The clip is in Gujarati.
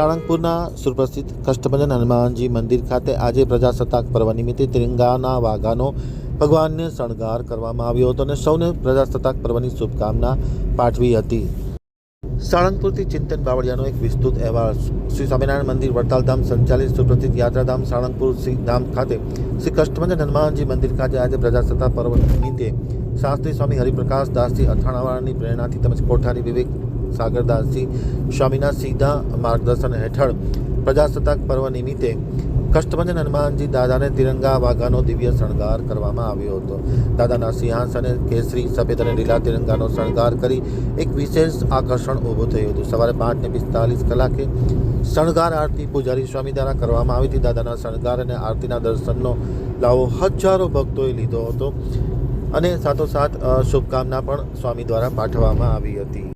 સાળંગપુરના સુપ્રસિદ્ધ કષ્ટભંજન હનુમાનજી મંદિર ખાતે આજે પ્રજાસત્તાક પર્વ નિમિત્તે તિરંગાના વાઘાનો ભગવાનને શણગાર કરવામાં આવ્યો હતો અને સૌને પ્રજાસત્તાક પર્વની શુભકામના પાઠવી હતી. સાળંગપુરથી ચિંતન બાવળિયાનો એક વિસ્તૃત અહેવાલ. શ્રી સ્વામિનારાયણ મંદિર વડતાલધામ સંચાલિત સુપ્રસિદ્ધ યાત્રાધામ સાળંગપુર શ્રી ધામ ખાતે શ્રી કષ્ટભંજન હનુમાનજી મંદિર ખાતે આજે પ્રજાસત્તાક પર્વ નિમિત્તે શાસ્ત્રી સ્વામી હરિપ્રકાશ દાસજી અથાણાવાળાની પ્રેરણાથી તેમજ કોઠારી વિવેક સાગરદાસજી સ્વામીના સીધા માર્ગદર્શન હેઠળ પ્રજાસત્તાક પર્વ નિમિત્તે કષ્ટભંજન હનુમાનજી દાદાને તિરંગા વાઘાનો દિવ્ય શણગાર કરવામાં આવ્યો હતો. દાદાના સિંહાસને કેસરી, સફેદ અને લીલા તિરંગાનો શણગાર કરી એક વિશેષ આકર્ષણ ઊભું થયું હતું. સવારે પાંચને પિસ્તાલીસ કલાકે શણગાર આરતી પૂજારી સ્વામી દ્વારા કરવામાં આવી હતી. દાદાના શણગાર અને આરતીના દર્શનનો લાવો હજારો ભક્તોએ લીધો હતો અને સાથોસાથ શુભકામના પણ સ્વામી દ્વારા પાઠવવામાં આવી હતી.